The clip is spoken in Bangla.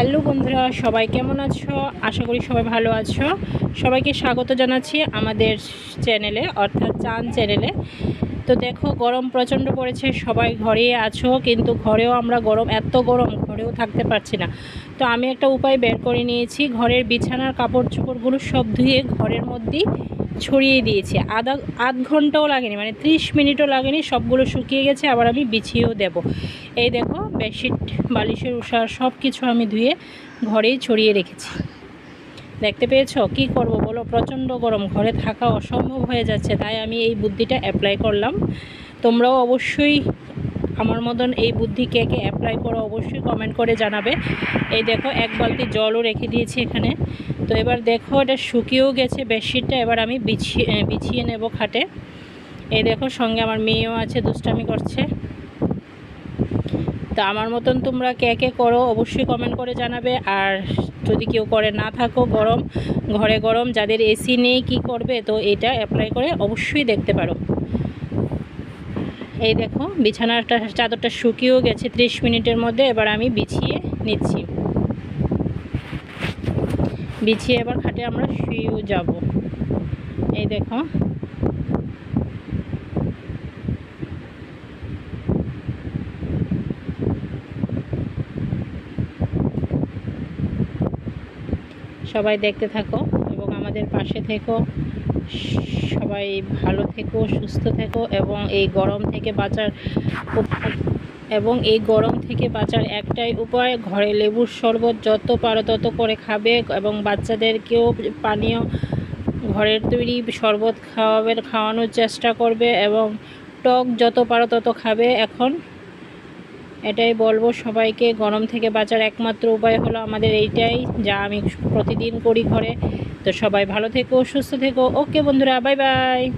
হ্যালো বন্ধুরা, সবাই কেমন আছো? আশা করি সবাই ভালো আছো। সবাইকে স্বাগত জানাচ্ছি আমাদের চ্যানেলে, অর্থাৎ চান চ্যানেলে। তো দেখো, গরম প্রচণ্ড পড়েছে, সবাই ঘরে আছো, কিন্তু ঘরেও আমরা গরম, এত গরম, ঘরেও থাকতে পারছি না। তো আমি একটা উপায় বের করে নিয়েছি, ঘরের বিছানার কাপড় চোপড়গুলো সব ধুয়ে ঘরের মধ্যেই ছড়িয়ে দিয়েছি। আধা, আধ ঘন্টাও লাগেনি মানে ত্রিশ মিনিটও লাগেনি, সবগুলো শুকিয়ে গেছে, আবার আমি বিছিয়েও দেব। এই দেখো, বেডশিট, বালিশের উষা সব কিছু আমি ধুয়ে ঘরেই ছড়িয়ে রেখেছি। দেখতে পেয়েছ? কি করব বলো, প্রচণ্ড গরম, ঘরে থাকা অসম্ভব হয়ে যাচ্ছে, তাই আমি এই বুদ্ধিটা অ্যাপ্লাই করলাম। তোমরাও অবশ্যই আমার মতন এই বুদ্ধি কে কে অ্যাপ্লাই করো, অবশ্যই কমেন্ট করে জানাবে। এই দেখো, এক বালতি জলও রেখে দিয়েছি এখানে। তো এবার দেখো, এটা শুকিয়েও গেছে বেডশিটটা, এবার আমি বিছিয়ে বিছিয়ে নেব খাটে। এই দেখো, সঙ্গে আমার মেয়েও আছে, দুষ্টামি করছে। তা আমার মতন তোমরা কে কে করো অবশ্যই কমেন্ট করে জানাবে। আর যদি কেউ করে না থাকো গরম, ঘরে গরম, যাদের এসি নেই কি করবে, তো এটা অ্যাপ্লাই করে অবশ্যই দেখতে পারো। এই দেখো বিছানাটা চাদরটা শুকিয়েও গেছে ত্রিশ মিনিটের মধ্যে, এবার আমি বিছিয়ে নিচ্ছি। বিছিয়ে এবার খাটে আমরা শুয়েও যাব। এই দেখো সবাই দেখতে থাকো এবং আমাদের পাশে থেকো। সবাই ভালো থেকো, সুস্থ থেকো এবং এই গরম থেকে বাঁচার এবং এই গরম থেকে বাঁচার একটাই উপায়, ঘরে লেবুর শরবত যত পারো তত করে খাবে এবং বাচ্চাদেরকেও পানীয় ঘরের তৈরি শরবত খাওয়াবে, খাওয়ানোর চেষ্টা করবে এবং টক যত পারো তত খাবে। এখন এটাই বলব, সবাইকে গরম থেকে বাঁচার একমাত্র উপায় হলো আমাদের এইটাই, যা আমি প্রতিদিন করি ঘরে। তো সবাই ভালো থেকো, সুস্থ থেকো। ওকে বন্ধুরা, বাই বাই।